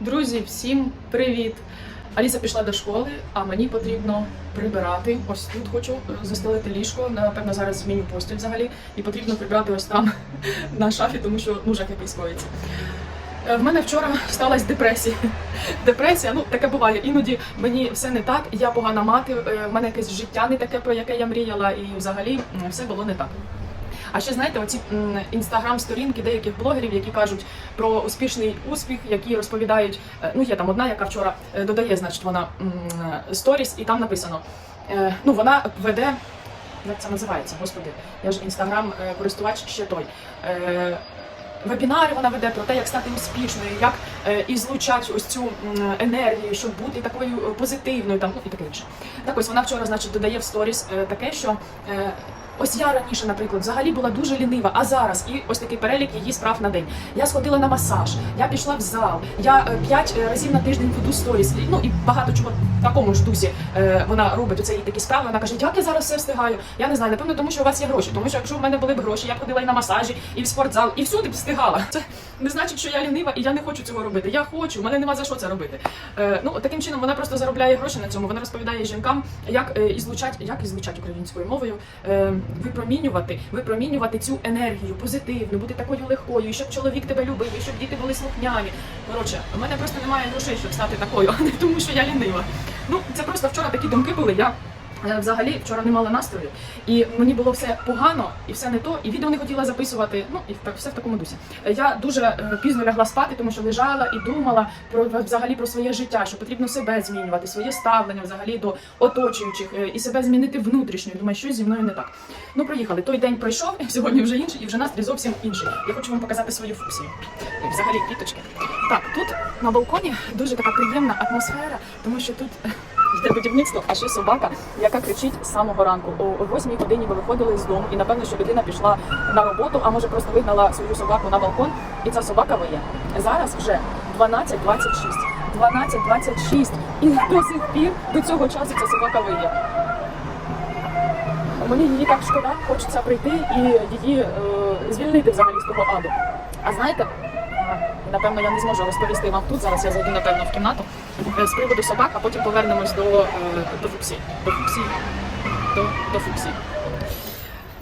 Друзі, всім привіт! Аліса пішла до школи, а мені потрібно прибирати. Ось тут хочу е, застелити ліжко. Напевно, зараз зміню постіль взагалі, і потрібно прибрати ось там на шафі, тому що жах якийсь коїться. Е, В мене вчора сталася депресія. Депресія, ну таке буває. Іноді мені все не так, я погана мати, е, в мене якесь життя не таке, про яке я мріяла, і взагалі все було не так. А ще знаєте, оці інстаграм-сторінки деяких блогерів, які кажуть про успішний успіх, які розповідають. е, Ну, є там одна, яка вчора е, додає, значить, вона сторіс, і там написано. е, Ну, вона веде. Як це називається, господи? Я ж інстаграм користувач ще той. Е, Вебінари вона веде про те, як стати успішною, як е, ізлучати ось цю енергію, щоб бути такою е, позитивною, там ну і таке інше. Так ось вона вчора, значить, додає в сторіс е, таке, що е, ось я раніше, наприклад, взагалі була дуже лінива, а зараз і ось такий перелік її справ на день. Я сходила на масаж, я пішла в зал, я е, п'ять е, разів на тиждень веду сторіс. Ну і багато чого в такому ж дусі е, вона робить оце її такі справи. Вона каже, як я зараз все встигаю. Я не знаю, напевно, тому що у вас є гроші. Тому що якщо в мене були б гроші, я б ходила і на масажі, і в спортзал, і всюди б встигала. Це не значить, що я лінива і я не хочу цього робити. Я хочу, в мене нема за що це робити. Ну таким чином вона просто заробляє гроші на цьому. Вона розповідає жінкам, як е, ізлучать, як ізлучать українською мовою, випромінювати, випромінювати цю енергію позитивну, бути такою легкою, і щоб чоловік тебе любив, і щоб діти були слухняні. Коротше, у мене просто немає грошей, щоб стати такою, а не тому, що я лінива. Ну це просто вчора такі думки були. Я Взагалі вчора не мала настрою, і мені було все погано, і все не то, і відео не хотіла записувати. Ну і все в такому дусі. Е, Я дуже е, пізно лягла спати, тому що лежала і думала про взагалі про своє життя, що потрібно себе змінювати, своє ставлення взагалі до оточуючих е, і себе змінити внутрішньо. Думаю, щось зі мною не так. Ну проїхали. Той день пройшов, сьогодні вже інший, і вже настрій зовсім інший. Я хочу вам показати свою фуксію. Взагалі квіточки. Так, тут на балконі дуже така приємна атмосфера, тому що тут. Йде будівництво, а ще собака, яка кричить з самого ранку. О 8 годині ми виходили з дому, і напевно, що людина пішла на роботу, а може просто вигнала свою собаку на балкон, і ця собака виє. Зараз вже 12.26. 12.26. І до сих пір до цього часу ця собака виє. Мені її так шкода, хочеться прийти і її е, звільнити взагалі з того аду. А знаєте, напевно, я не зможу розповісти вам тут. Зараз я зайду напевно в кімнату е, з приводу собак, а потім повернемось до, е, до Фуксі. До Фуксі. До, до Фуксі.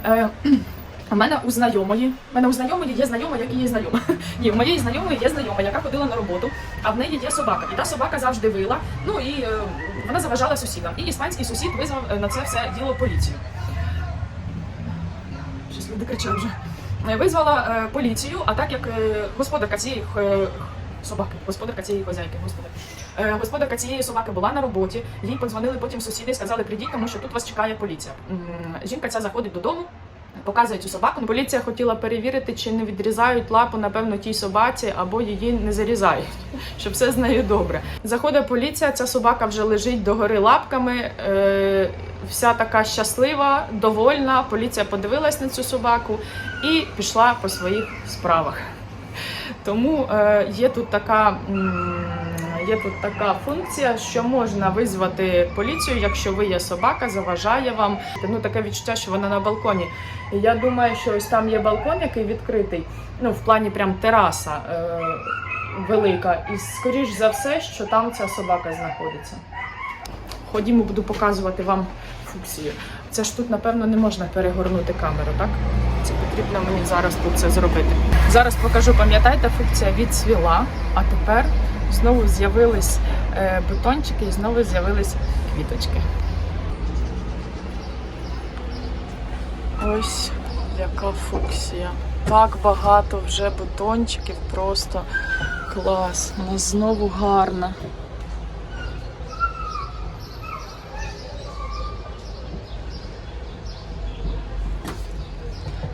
Е, у мене у знайомої, у мене у знайомої є знайома, як і є знайома. Ні, у моєї знайомої є знайома, яка ходила на роботу, а в неї є собака. І та собака завжди вила. Ну і е, вона заважала сусідам. І іспанський сусід визвав на це все діло поліцію. Щось люди кричать вже. Е, Визвала е, поліцію, а так як е, господарка цієї собаки, господарка цієї хозяйки, господар, Господарка цієї собаки була на роботі. Їй подзвонили потім сусіди і сказали, прийдіть, тому що тут вас чекає поліція. Жінка ця заходить додому. Показує цю собаку. Поліція хотіла перевірити, чи не відрізають лапу, напевно, тій собаці, або її не зарізають, щоб все з нею добре. Заходить поліція, ця собака вже лежить догори лапками, е, вся така щаслива, довольна. Поліція подивилась на цю собаку і пішла по своїх справах. Тому е, є тут така. м, Є тут така функція, що можна визвати поліцію, якщо ви є собака, заважає вам. Ну таке відчуття, що вона на балконі. І я думаю, що ось там є балкон, який відкритий, ну в плані прям тераса е, велика. І скоріш за все, що там ця собака знаходиться. Ходімо, буду показувати вам функцію. Це ж тут, напевно, не можна перегорнути камеру, так? Це потрібно мені зараз тут це зробити. Зараз покажу, пам'ятаєте, функція відсвіла, а тепер знову з'явились е, бутончики і знову з'явились квіточки. Ось яка фуксія. Так багато вже бутончиків, просто клас. Вона знову гарна.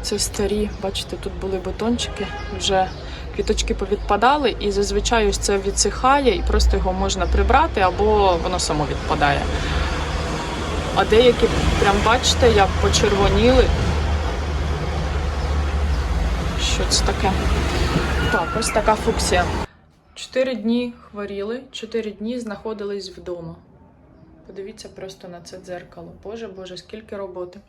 Це старі, бачите, тут були бутончики, вже квіточки повідпадали, і зазвичай ось це відсихає, і просто його можна прибрати, або воно само відпадає. А деякі, прям бачите, як почервоніли. Що це таке? Так, ось така фуксія. Чотири дні хворіли, чотири дні знаходились вдома. Подивіться просто на це дзеркало. Боже, Боже, скільки роботи.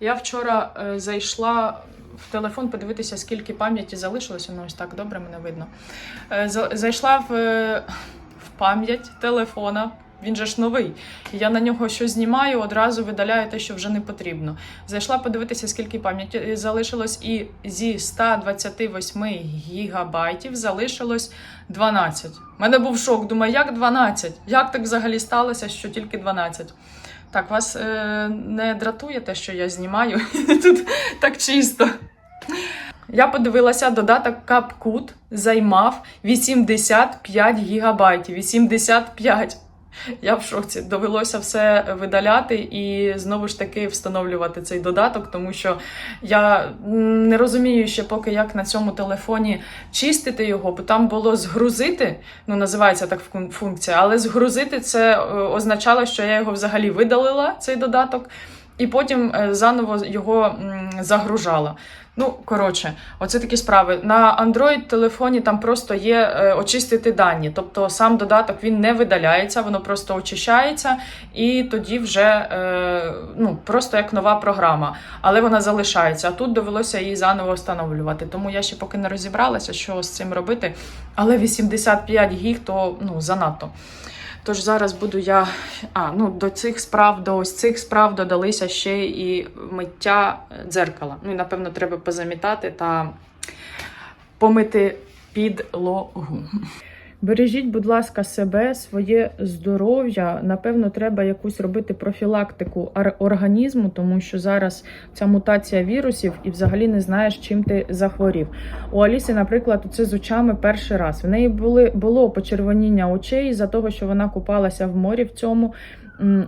Я вчора е, зайшла в телефон подивитися, скільки пам'яті залишилось. Воно ось так добре мене видно. Е, за- зайшла в, е, в пам'ять телефона. Він же ж новий. Я на нього щось знімаю, одразу видаляю те, що вже не потрібно. Зайшла подивитися, скільки пам'яті залишилось, і зі 128 гігабайтів залишилось 12. У мене був шок. Думаю, як 12? Як так взагалі сталося, що тільки 12? Так, вас е, не дратує те, що я знімаю тут так чисто. Я подивилася, додаток CapCut займав 85 гігабайтів. 85. Я в шоці. Довелося все видаляти і знову ж таки встановлювати цей додаток, тому що я не розумію ще поки як на цьому телефоні чистити його, бо там було згрузити, ну називається так функція, але згрузити це е, означало, що я його взагалі видалила, цей додаток, і потім е, заново його загружала. Ну, коротше, оце такі справи. На Android телефоні там просто є е, очистити дані. Тобто сам додаток він не видаляється, воно просто очищається, і тоді вже е, ну, просто як нова програма. Але вона залишається. А тут довелося її заново встановлювати. Тому я ще поки не розібралася, що з цим робити. Але 85 гіг то ну, занадто. Тож зараз буду я. А, ну до цих справ, до ось цих справ додалися ще і миття дзеркала. Ну і напевно треба позамітати та помити підлогу. Бережіть, будь ласка, себе, своє здоров'я. Напевно, треба якусь робити профілактику організму, тому що зараз ця мутація вірусів і взагалі не знаєш, чим ти захворів. У Аліси, наприклад, це з очами перший раз. В неї були було почервоніння очей за того, що вона купалася в морі в цьому.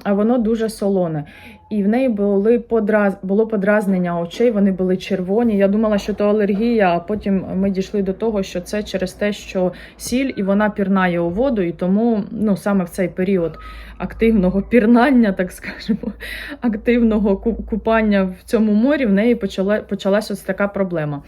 А воно дуже солоне. І в неї були подраз... було подразнення очей, вони були червоні. Я думала, що то алергія, а потім ми дійшли до того, що це через те, що сіль і вона пірнає у воду, і тому ну, саме в цей період активного пірнання, так скажемо, активного купання в цьому морі, в неї почала... почалась ось така проблема.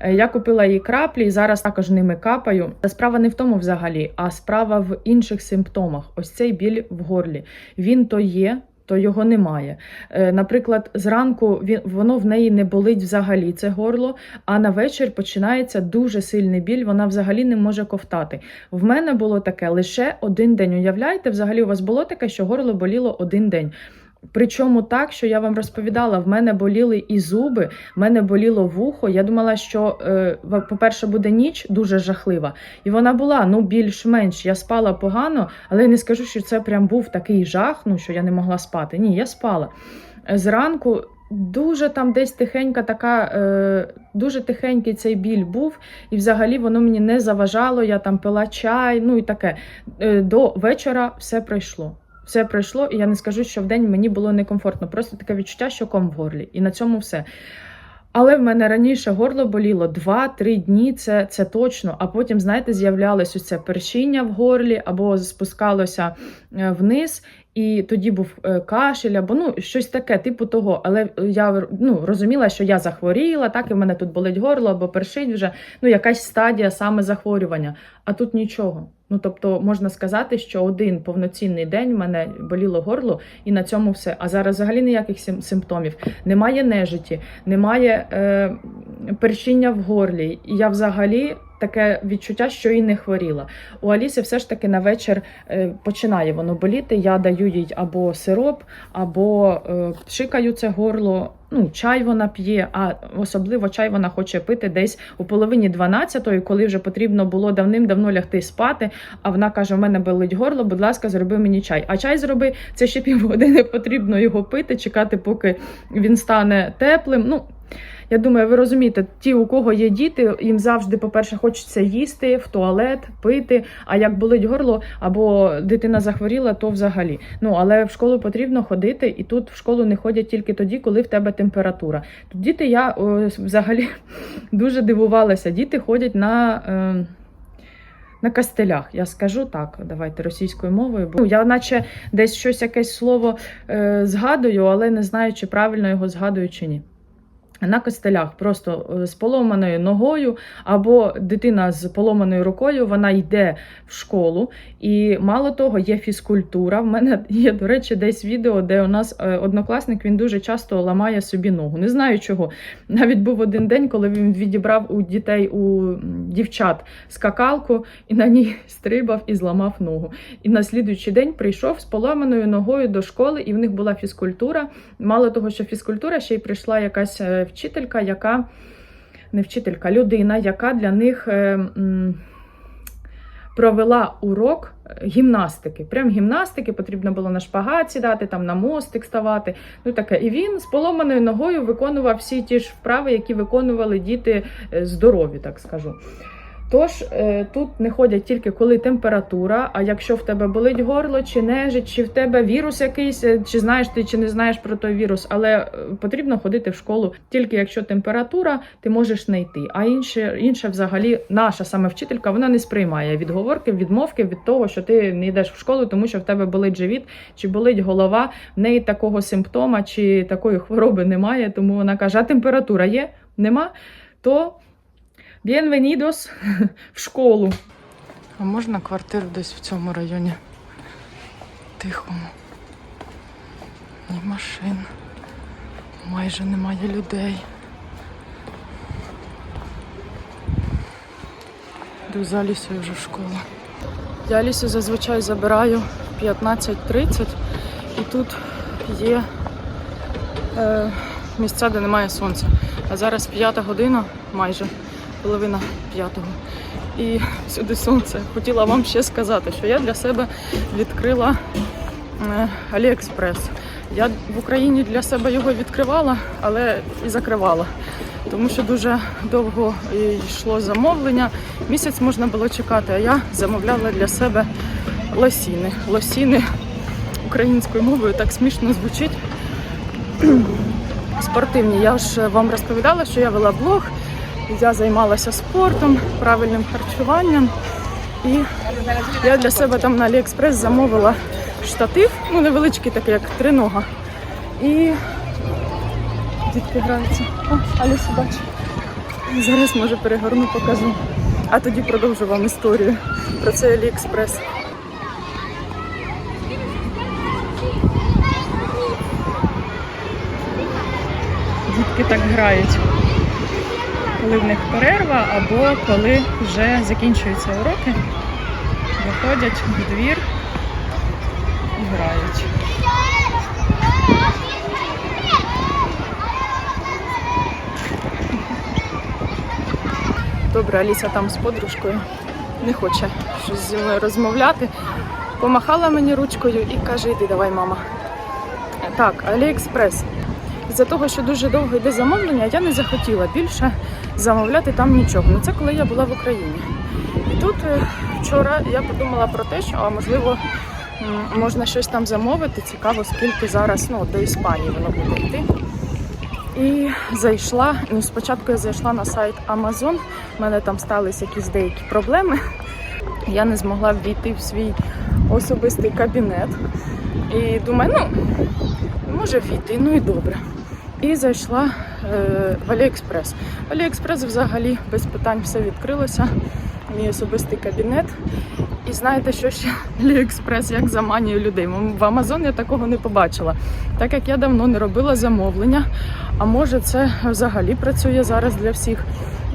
Е, Я купила їй краплі і зараз також ними капаю. Та справа не в тому взагалі, а справа в інших симптомах. Ось цей біль в горлі. Він то є. То його немає. Е, Наприклад, зранку воно в неї не болить взагалі це горло, а на вечір починається дуже сильний біль. Вона взагалі не може ковтати. В мене було таке лише один день. Уявляєте, взагалі у вас було таке, що горло боліло один день. Причому так, що я вам розповідала, в мене боліли і зуби, в мене боліло вухо. Я думала, що, е, по-перше, буде ніч дуже жахлива. І вона була ну більш-менш. Я спала погано, але я не скажу, що це прям був такий жах, ну що я не могла спати. Ні, я спала. Е, Зранку дуже там десь тихенька така, е, дуже тихенький цей біль був, і взагалі воно мені не заважало. Я там пила чай, ну і таке. Е, До вечора все пройшло. Все пройшло, і я не скажу, що в день мені було некомфортно. Просто таке відчуття, що ком в горлі. І на цьому все. Але в мене раніше горло боліло 2-3 дні, це, це точно. А потім, знаєте, з'являлось ось першіння в горлі або спускалося е, вниз. І тоді був е, кашель, або ну щось таке, типу того. Але я ну, розуміла, що я захворіла, так і в мене тут болить горло або першить вже ну якась стадія саме захворювання. А тут нічого. Ну тобто можна сказати, що один повноцінний день в мене боліло горло, і на цьому все. А зараз взагалі ніяких сим- симптомів. Немає нежиті, немає е, першіння в горлі. І я взагалі таке відчуття, що і не хворіла. У Аліси все ж таки на вечір е, починає воно боліти. Я даю їй або сироп, або е, пшикаю це горло. Ну, чай вона п'є, а особливо чай вона хоче пити десь у половині 12-ї, коли вже потрібно було давним-давно лягти спати. А вона каже: у мене болить горло, будь ласка, зроби мені чай. А чай зроби це ще півгодини потрібно його пити, чекати, поки він стане теплим. Ну, я думаю, ви розумієте, ті, у кого є діти, їм завжди, по-перше, хочеться їсти в туалет, пити. А як болить горло або дитина захворіла, то взагалі. Ну але в школу потрібно ходити, і тут в школу не ходять тільки тоді, коли в тебе температура. Тут діти, я о, взагалі дуже дивувалася. Діти ходять на. Е, на кастелях, я скажу так, давайте російською мовою. Бо я, наче десь щось якесь слово е, згадую, але не знаю, чи правильно його згадую чи ні. На костелях, просто е, з поломаною ногою, або дитина з поломаною рукою, вона йде в школу. І мало того, є фізкультура. В мене є, до речі, десь відео, де у нас е, однокласник він дуже часто ламає собі ногу. Не знаю чого. Навіть був один день, коли він відібрав у дітей, у дівчат скакалку і на ній стрибав і зламав ногу. І на слідуючий день прийшов з поламаною ногою до школи, і в них була фізкультура. Мало того, що фізкультура, ще й прийшла якась е, вчителька, яка не вчителька, людина, яка для них. е, Провела урок гімнастики. Прям гімнастики, потрібно було на шпагат сідати, там на мостик ставати. Ну таке. І він з поломаною ногою виконував всі ті ж вправи, які виконували діти е, здорові, так скажу. Тож е, тут не ходять тільки коли температура, а якщо в тебе болить горло, чи нежить, чи в тебе вірус якийсь, е, чи знаєш ти, чи не знаєш про той вірус, але е, потрібно ходити в школу тільки якщо температура, ти можеш не йти. А інше, інше взагалі, наша саме вчителька, вона не сприймає відговорки, відмовки від того, що ти не йдеш в школу, тому що в тебе болить живіт, чи болить голова, в неї такого симптома чи такої хвороби немає. Тому вона каже: а температура є? Нема? То Bienvenidos в школу. А можна квартиру десь в цьому районі? Тихому. Ні машин. Майже немає людей. Йду за Алісою вже в школу. Я Алісу зазвичай забираю в 15.30 і тут є е, місця, де немає сонця. А зараз п'ята година майже половина п'ятого. І сюди сонце. Хотіла вам ще сказати, що я для себе відкрила е, Аліекспрес. Я в Україні для себе його відкривала, але і закривала. Тому що дуже довго йшло замовлення. Місяць можна було чекати, а я замовляла для себе лосіни. Лосіни українською мовою так смішно звучить. Спортивні. Я ж вам розповідала, що я вела блог. Я займалася спортом, правильним харчуванням. І я для себе там на Аліекспрес замовила штатив, ну невеличкий такий, як тринога. І дітки граються. О, Алісу бачу. Зараз може перегорну, покажу. А тоді продовжу вам історію про цей Аліекспрес. Дітки так грають коли в них перерва, або коли вже закінчуються уроки, виходять в двір і грають. Добре, Аліса там з подружкою не хоче щось зі мною розмовляти. Помахала мені ручкою і каже, іди давай, мама. Так, Аліекспрес. З-за того, що дуже довго йде замовлення, я не захотіла більше замовляти там нічого. Ну це коли я була в Україні. І тут е, вчора я подумала про те, що а, можливо можна щось там замовити. Цікаво, скільки зараз ну, до Іспанії воно буде йти. І зайшла. Ну, спочатку я зайшла на сайт Amazon. У мене там сталися якісь деякі проблеми. Я не змогла ввійти в свій особистий кабінет. І думаю, ну може війти, ну і добре. І зайшла е, в Аліекспрес. В Аліекспрес взагалі без питань все відкрилося. Мій особистий кабінет. І знаєте, що ще Аліекспрес як заманює людей. В Амазон я такого не побачила. Так як я давно не робила замовлення, а може це взагалі працює зараз для всіх.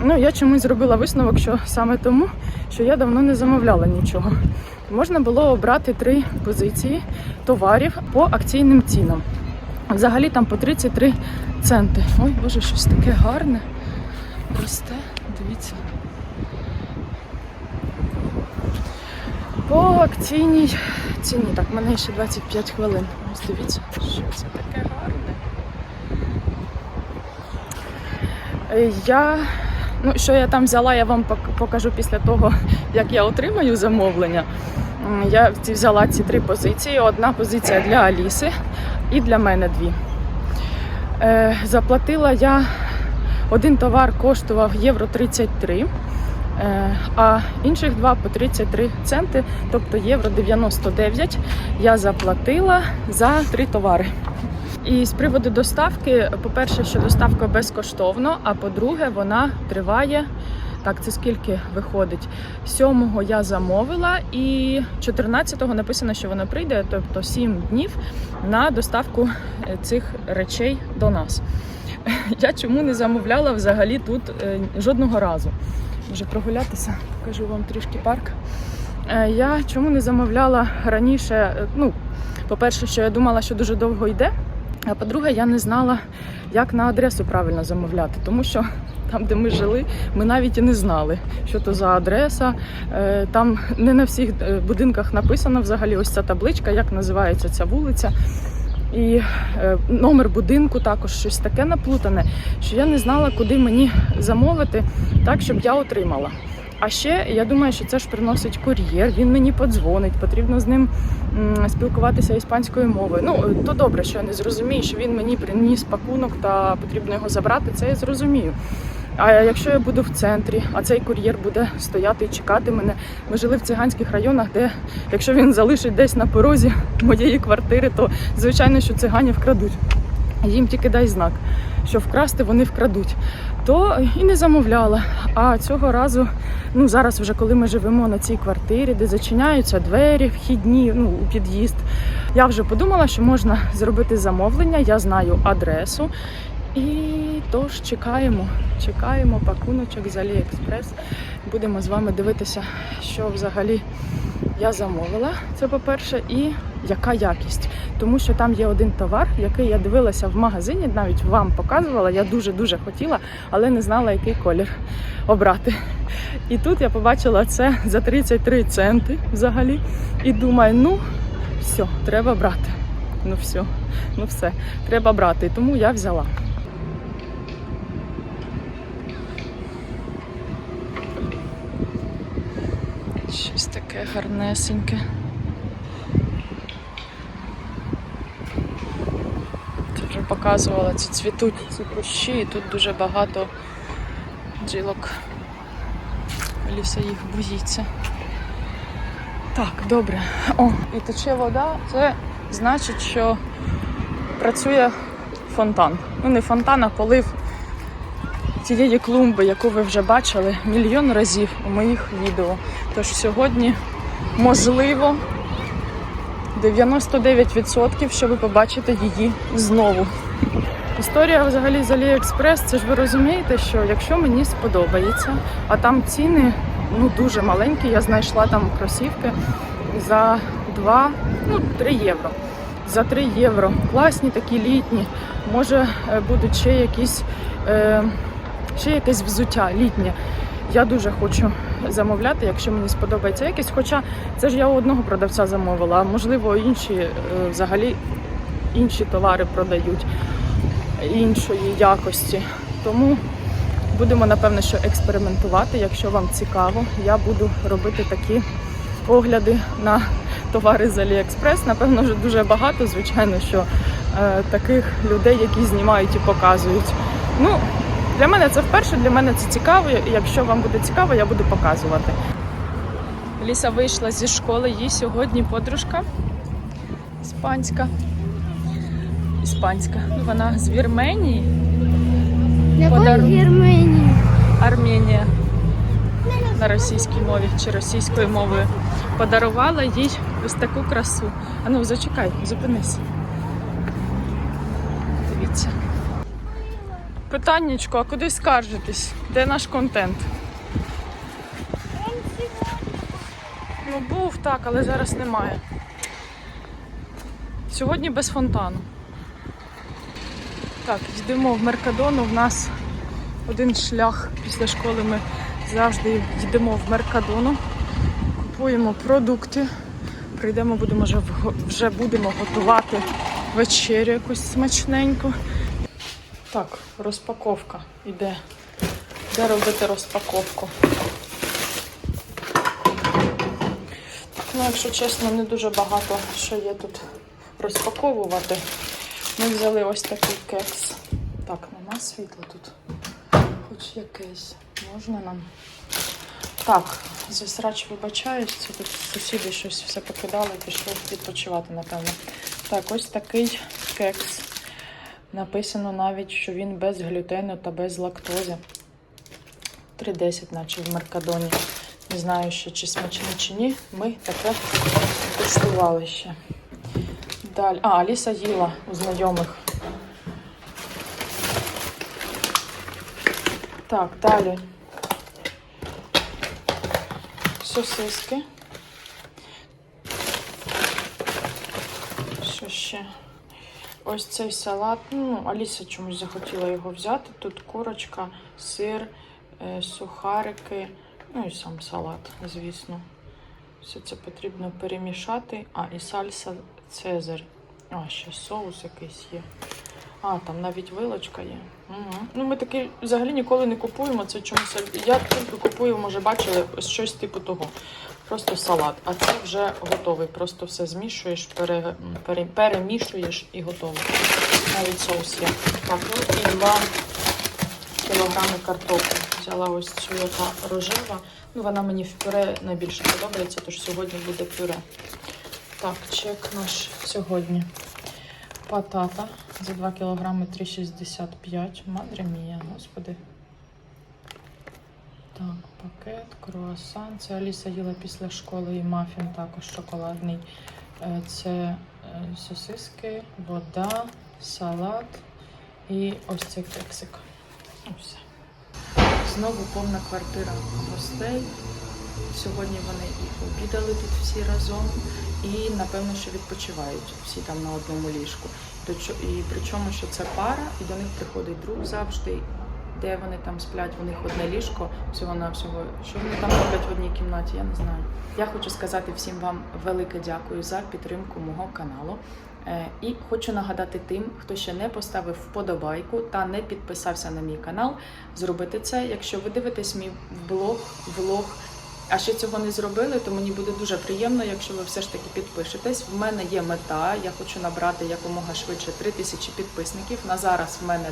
Ну, я чомусь зробила висновок, що саме тому, що я давно не замовляла нічого. Можна було обрати три позиції товарів по акційним цінам. Взагалі там по 33 центи. Ой, боже, щось таке гарне. Росте, дивіться. По акційній ціні. Так, в мене ще 25 хвилин. Ось дивіться, що це таке гарне. Е, Я, ну, що я там взяла, я вам покажу після того, як я отримаю замовлення. Я взяла ці три позиції. Одна позиція для Аліси і для мене дві. Е, заплатила я один товар коштував євро 33, е, а інших два по 33 центи, тобто євро 99 я заплатила за три товари. І з приводу доставки, по-перше, що доставка безкоштовно, а по-друге, вона триває. Так, це скільки виходить? Сьомого я замовила, і 14-го написано, що вона прийде, тобто 7 днів на доставку е, цих речей до нас. Я чому не замовляла взагалі тут е, жодного разу. Може прогулятися, покажу вам трішки парк. Е, Я чому не замовляла раніше? Ну, по-перше, що я думала, що дуже довго йде. А по-друге, я не знала, як на адресу правильно замовляти, тому що там, де ми жили, ми навіть і не знали, що то за адреса. Е, Там не на всіх е, будинках написано взагалі ось ця табличка, як називається ця вулиця. І е, номер будинку також щось таке наплутане, що я не знала, куди мені замовити, так щоб я отримала. А ще я думаю, що це ж приносить кур'єр, він мені подзвонить, потрібно з ним спілкуватися іспанською мовою. Ну то добре, що я не зрозумію, що він мені приніс пакунок та потрібно його забрати. Це я зрозумію. А якщо я буду в центрі, а цей кур'єр буде стояти і чекати мене. Ми жили в циганських районах, де якщо він залишить десь на порозі моєї квартири, то звичайно, що цигані вкрадуть. Їм тільки дай знак, що вкрасти вони вкрадуть. То і не замовляла. А цього разу, ну зараз, вже коли ми живемо на цій квартирі, де зачиняються двері, вхідні, ну у під'їзд. Я вже подумала, що можна зробити замовлення. Я знаю адресу. І тож чекаємо, чекаємо пакуночок з AliExpress. Будемо з вами дивитися, що взагалі я замовила. Це по-перше, і яка якість. Тому що там є один товар, який я дивилася в магазині, навіть вам показувала. Я дуже-дуже хотіла, але не знала, який колір обрати. І тут я побачила це за 33 центи взагалі. І думаю, ну все, треба брати. Ну все, ну все, треба брати. Тому я взяла. Щось таке гарнесеньке. Це вже показувала, ці цвітуть ці кущі, і тут дуже багато бджілок. Ліса їх боїться. Так, добре. О, і тече вода, це значить, що працює фонтан. Ну, не фонтан, а полив цієї клумби, яку ви вже бачили мільйон разів у моїх відео. Тож сьогодні можливо 99%, що ви побачите її знову. Історія взагалі з AliExpress, це ж ви розумієте, що якщо мені сподобається, а там ціни ну дуже маленькі, я знайшла там кросівки за 2, ну 3 євро. За 3 євро. Класні такі літні. Може е, будуть ще якісь. Е, ще якесь взуття літнє. Я дуже хочу замовляти, якщо мені сподобається якесь. Хоча це ж я у одного продавця замовила, а можливо інші е, взагалі інші товари продають іншої якості. Тому будемо напевно що експериментувати. Якщо вам цікаво, я буду робити такі огляди на товари з AliExpress. Напевно, вже дуже багато, звичайно, що е, таких людей, які знімають і показують. Ну, для мене це вперше, для мене це цікаво. і Якщо вам буде цікаво, я буду показувати. Ліса вийшла зі школи, їй сьогодні подружка іспанська. Іспанська. Ну, вона з Вірменії, Якої Подар- Вірменії? Арменія на російській мові чи російською мовою. Подарувала їй ось таку красу. А ну, зачекай, зупинись. Дивіться. Питаннячко, а куди скаржитесь? Де наш контент? Ну, був так, але зараз немає. Сьогодні без фонтану. Так, йдемо в Меркадону. В нас один шлях після школи. Ми завжди йдемо в Меркадону, купуємо продукти. Прийдемо, будемо вже, вже будемо готувати вечерю якусь смачненьку. Так, розпаковка іде. Де робити розпаковку? Ну, якщо чесно, не дуже багато що є тут розпаковувати. Ми взяли ось такий кекс. Так, нема світла тут. Хоч якесь. Можна нам. Так, за срач вибачаюсь, це тут сусіди щось все покидали, пішли відпочивати, напевно. Так, ось такий кекс. Написано навіть, що він без глютену та без лактози. 3,10, наче в Меркадоні. Не знаю ще, чи смачний, чи ні. Ми таке куштували ще. Далі. А, Аліса їла у знайомих. Так, далі. Сосиски. Що ще? Ось цей салат. Ну, Аліса чомусь захотіла його взяти. Тут курочка, сир, е, сухарики, ну і сам салат, звісно. Все це потрібно перемішати. А, і сальса Цезарь. А, ще соус якийсь є. А, там навіть вилочка є. Угу. Ну, ми таки взагалі ніколи не купуємо. Це чомусь. Я тільки купую, може, бачили щось типу того. Просто салат. А це вже готовий. Просто все змішуєш, пере, пере, перемішуєш і готово. Навіть соус є. Так, ну і 2 кілограми картоплі. Взяла ось цю яка рожева. Ну, вона мені в пюре найбільше подобається, тож сьогодні буде пюре. Так, чек наш сьогодні. Патата за 2 кілограми 3,65. Мадре мія, господи. Так, пакет, круасан. Це Аліса їла після школи і мафін також шоколадний. Е, Це е, сосиски, вода, салат і ось цей кексик. Все. Знову повна квартира гостей. Сьогодні вони і обідали тут всі разом, і напевно, що відпочивають всі там на одному ліжку. І причому, що це пара, і до них приходить друг завжди. Де вони там сплять, у них одне ліжко, всього на всього. Що вони там роблять в одній кімнаті, я не знаю. Я хочу сказати всім вам велике дякую за підтримку мого каналу. Е, І хочу нагадати тим, хто ще не поставив вподобайку та не підписався на мій канал, зробити це. Якщо ви дивитесь мій блог, влог, а ще цього не зробили, то мені буде дуже приємно, якщо ви все ж таки підпишетесь. В мене є мета. Я хочу набрати якомога швидше 3000 підписників. На зараз в мене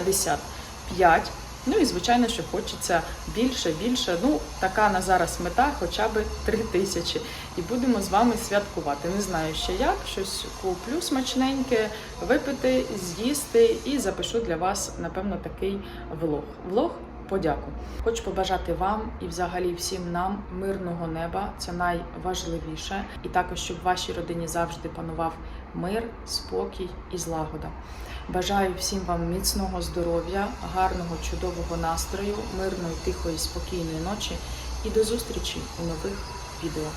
2955. Ну і звичайно, що хочеться більше, більше. Ну, така на зараз мета, хоча б 3000. І будемо з вами святкувати. Не знаю ще як, щось куплю смачненьке, випити, з'їсти і запишу для вас, напевно, такий влог. Влог подяку. Хочу побажати вам і взагалі всім нам мирного неба. Це найважливіше. І також, щоб в вашій родині завжди панував мир, спокій і злагода. Бажаю всім вам міцного здоров'я, гарного, чудового настрою, мирної, тихої, спокійної ночі і до зустрічі у нових відео.